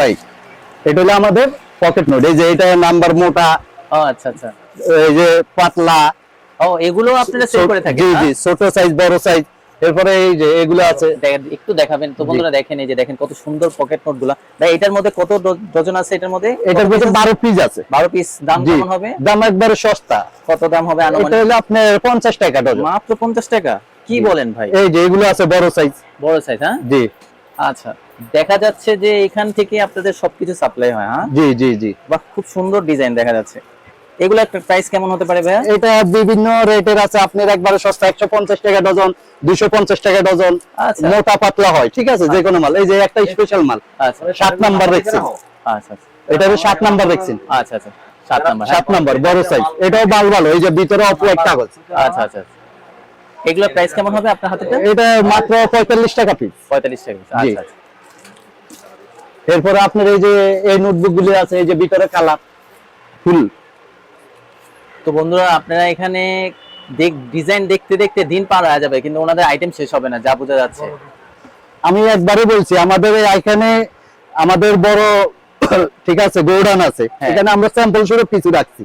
ভাই এটা হলো আমাদের পকেট নোট এই যে এটা নাম্বার মোটা আচ্ছা আচ্ছা। এই যে পাতলা। ও এগুলো আপনারা সেল করে থাকেন জি জি ছোট সাইজ বড় সাইজ এরপরে এই যে এগুলো আছে। একটু দেখাবেন তো বন্ধুরা দেখেন এই যে দেখেন কত সুন্দর পকেট নোটগুলা। ভাই এটার মধ্যে কত ডজন আছে এটার মধ্যে? এটার বারো পিস আছে। বারো পিস দাম কেমন হবে? দাম একবারে সস্তা। কত দাম হবে এটা হলো আপনার পঞ্চাশ টাকা ডজন। মাত্র টাকা? কি বলেন ভাই? এই যে এগুলো আছে বড় সাইজ বড় সাইজ হ্যাঁ? জি। আচ্ছা দেখা যাচ্ছে যে এখান থেকে আপনাদের সবকিছু সাপ্লাই হয় হ্যাঁ? জি জি জি। বাহ খুব সুন্দর ডিজাইন দেখা যাচ্ছে। এগুলো একটা প্রাইস কেমন হতে পারে ভাইয়া? এটা বিভিন্ন রেটের আছে। আপনার একবারে সস্তা একশো পঞ্চাশ টাকা ডজন দুইশো পঞ্চাশ টাকা ডজন। আচ্ছা। মোটা পাতলা হয় ঠিক আছে? যে কোনো মাল। এই যে একটা স্পেশাল মাল। আচ্ছা। সাত নাম্বার রেখছেন আচ্ছা আচ্ছা। এটা হলো সাত নাম্বার রেখছেন আচ্ছা আচ্ছা। সাত নাম্বার সাত নাম্বার বড় সাইজ এটাও ভালো ভালো এই যে ভিতরে অপোয়ার কাগজ। আচ্ছা আচ্ছা আচ্ছা। এগুলোর প্রাইস কেমন হবে আপনার হাতে? এটা মাত্র পঁয়তাল্লিশ টাকা পিস পঁয়তাল্লিশ টাকা আচ্ছা আচ্ছা। এরপরে আপনার এই যে এই নোটবুক গুলি আছে এই যে ভিতরে কালার ফুল। তো বন্ধুরা আপনারা এখানে দেখ ডিজাইন দেখতে দেখতে দিন পার হয়ে যাবে কিন্তু ওনাদের আইটেম শেষ হবে না যা বোঝা যাচ্ছে। আমি একবারে বলছি আমাদের এখানে আমাদের বড় ঠিক আছে গোডাউন আছে। হ্যাঁ। এখানে আমরা স্যাম্পল স্বরূপ কিছু রাখছি।